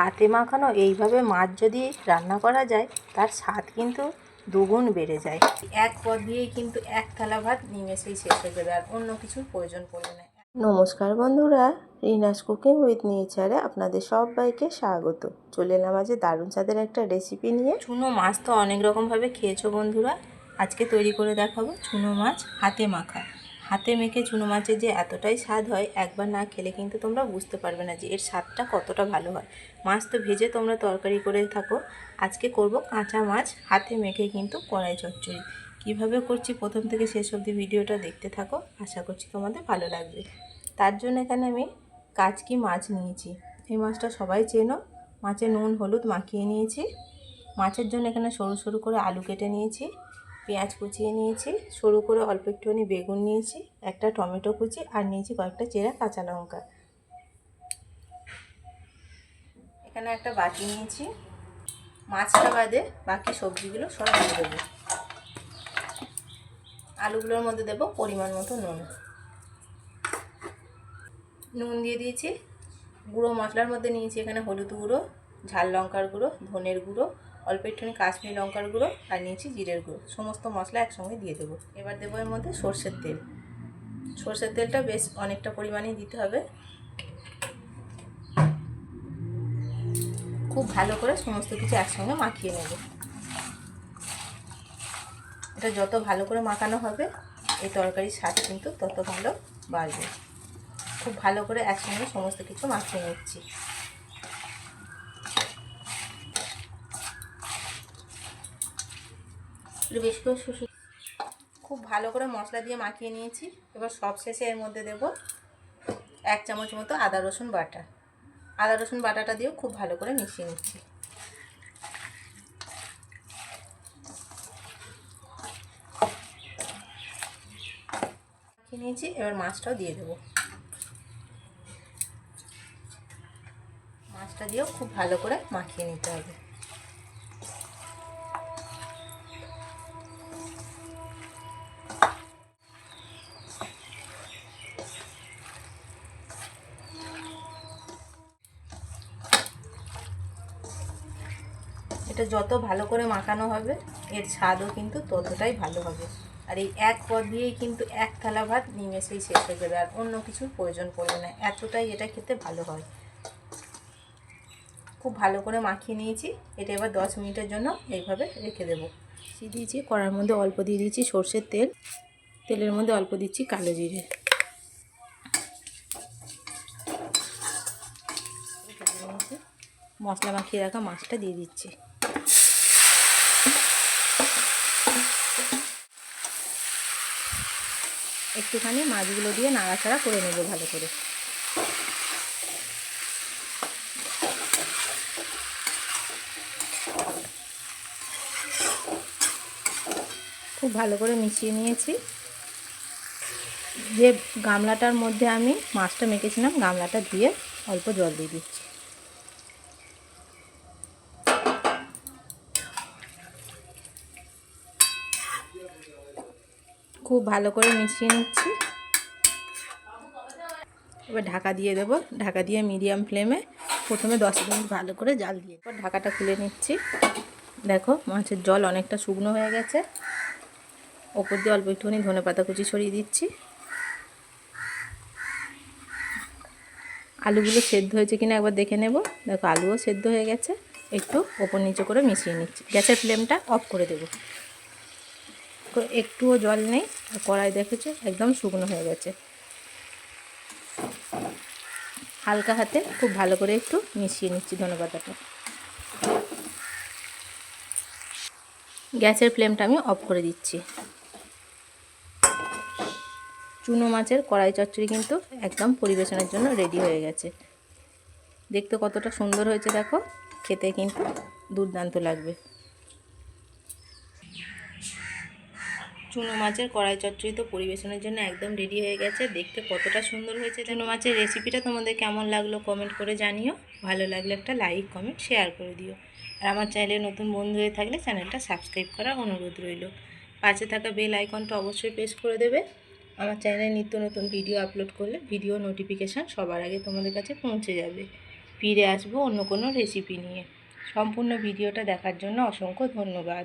হাতে মাখানো এইভাবে মাছ যদি রান্না করা যায়, তার স্বাদ কিন্তু দুগুণ বেড়ে যায়। এক পদ দিয়েই কিন্তু এক থালা ভাত নিমেষেই শেষ হয়ে যাবে, আর অন্য কিছুর প্রয়োজন পড়বে না। নমস্কার বন্ধুরা, রিনাস কুকিং উইথ নেচারে আপনাদের সবাইকে স্বাগত। চলে এলাম আজ দারুণ স্বাদের একটা রেসিপি নিয়ে। চুনো মাছ তো অনেক রকমভাবে খেয়েছো বন্ধুরা, আজকে তৈরি করে দেখাবো চুনো মাছ হাতে মাখা। হাতে মেখে চুনো মাছের যে এতটাই স্বাদ হয়, একবার না খেলে কিন্তু তোমরা বুঝতে পারবে না যে এর স্বাদটা কতটা ভালো হয়। মাছ তো ভেজে তোমরা তরকারি করে থাকো। আজকে করব কাঁচা মাছ, হাতে মেখে কিন্তু কড়াই চচ্চড়ি। কীভাবে করছি প্রথম থেকে শেষ অবধি ভিডিওটা দেখতে থাকো, আশা করছি তোমাদের ভালো লাগবে। তার জন্য এখানে আমি কাচকি মাছ নিয়েছি। এই মাছটা সবাই চেনো। মাছে নুন, হলুদ মাখিয়ে নিয়েছি। মাছের জন্য এখানে সরু সরু করে আলু কেটে নিয়েছি। পেঁয়াজ কুচিয়ে নিয়েছি, সরু করে অল্প একটুখানি বেগুন নিয়েছি, একটা টমেটো কুচি আর নিয়েছি কয়েকটা চেরা কাঁচা লঙ্কা। এখানে একটা বাটি নিয়েছি। মাছটা বাদে বাকি সবজিগুলো সব দিয়ে দেবো। আলুগুলোর মধ্যে দেবো পরিমাণ মতো নুন। নুন দিয়ে দিয়েছি। গুঁড়ো মশলার মধ্যে নিয়েছি এখানে হলুদ গুঁড়ো, ঝাল লঙ্কার গুঁড়ো, ধনের গুঁড়ো অল্প একটুখানি কাশ্মীরি লঙ্কার গুঁড়ো আর নিয়েছি জিরের গুঁড়ো। সমস্ত মশলা একসঙ্গে দিয়ে দেবো। এবার দেবো এর মধ্যে সর্ষের তেল। সর্ষের তেলটা বেশ অনেকটা পরিমাণেই দিতে হবে। খুব ভালো করে সমস্ত কিছু একসঙ্গে মাখিয়ে নেব। এটা যত ভালো করে মাখানো হবে, এই তরকারির স্বাদ কিন্তু তত ভালো বাড়বে। খুব ভালো করে একসঙ্গে সমস্ত কিছু মাখিয়ে নিচ্ছি। বেশি করে শুষু খুব ভালো করে মশলা দিয়ে মাখিয়ে নিয়েছি। এবার সব শেষে এর মধ্যে দেব এক চামচ মতো আদা, রসুন, বাটা। আদা, রসুন, বাটাটা দিয়েও খুব ভালো করে মিশিয়ে নিচ্ছি। মাখিয়ে নিয়েছি, এবার মাছটাও দিয়ে দেবো। মাছটা দিয়েও খুব ভালো করে মাখিয়ে নিতে হবে। এটা যত ভালো করে মাখানো হবে, এর স্বাদও কিন্তু ততটাই ভালো হবে। আর এই এক পদ দিয়েই কিন্তু এক থালা ভাত নিমেষেই শেষ হয়ে যাবে, আর অন্য কিছুর প্রয়োজন পড়বে না, এতটাই এটা খেতে ভালো হয়। খুব ভালো করে মাখিয়ে নিয়েছি, এটা এবার দশ মিনিটের জন্য এইভাবে রেখে দেবো। দিয়েছি, কড়ার মধ্যে অল্প দিয়ে দিয়েছি সর্ষের তেল, তেলের মধ্যে অল্প দিচ্ছি কালো জিরে। মশলা মাখিয়ে রাখা মাছটা দিয়ে দিচ্ছি। একটুখানি মাছগুলো দিয়ে নাড়াচাড়া করে নেব ভালো করে। খুব ভালো করে মিশিয়ে নিয়েছি। যে গামলাটার মধ্যে আমি মাছটা মেখেছিলাম, গামলাটা ধুয়ে অল্প জল দিয়ে দিচ্ছি। খুব ভালো করে মিশিয়ে নিচ্ছি। এবার ঢাকা দিয়ে দেবো। ঢাকা দিয়ে মিডিয়াম ফ্লেমে প্রথমে দশ মিনিট ভালো করে জাল দিয়ে এবার ঢাকাটা খুলে নিচ্ছি। দেখো মাছের জল অনেকটা শুকনো হয়ে গেছে। ওপর দিয়ে অল্প একটুখানি ধনে পাতা কুচি ছড়িয়ে দিচ্ছি। আলুগুলো সেদ্ধ হয়েছে কিনা একবার দেখে নেব। দেখো, আলুও সেদ্ধ হয়ে গেছে। একটু ওপর নিচে করে মিশিয়ে নিচ্ছি। গ্যাসের ফ্লেমটা অফ করে দেবো। একটুও জল নেই, আর কড়াই দেখেছ, একদম শুকনো হয়ে গেছে। হালকা হাতে খুব ভালো করে একটু মিশিয়ে নিচ্ছি ধনেপাতাটা। গ্যাসের ফ্লেমটা আমি অফ করে দিচ্ছি। চুনো মাছের কড়াই চচ্চড়ি কিন্তু একদম পরিবেশনের জন্য রেডি হয়ে গেছে। দেখতে কতটা সুন্দর হয়েছে দেখো, খেতে কিন্তু দুর্দান্ত লাগবে। চুনো মাছের কড়াই চচ্চড়ি তো পরিবেশনের জন্য একদম রেডি হয়ে গেছে। দেখতে কতটা সুন্দর হয়েছে চুনো মাছের রেসিপিটা তোমাদের কেমন লাগল কমেন্ট করে জানিও। ভালো লাগলে একটা লাইক কমেন্ট শেয়ার করে দিও। আর আমার চ্যানেলে নতুন বন্ধু হয়ে থাকলে চ্যানেলটা সাবস্ক্রাইব করার অনুরোধ রইল। পাশে থাকা বেল আইকনটা অবশ্যই প্রেস করে দেবে। আমার চ্যানেলে নিত্য নতুন ভিডিও আপলোড করলে ভিডিও নোটিফিকেশান সবার আগে তোমাদের কাছে পৌঁছে যাবে। ফিরে আসব অন্য কোনো রেসিপি নিয়ে। সম্পূর্ণ ভিডিওটা দেখার জন্য অসংখ্য ধন্যবাদ।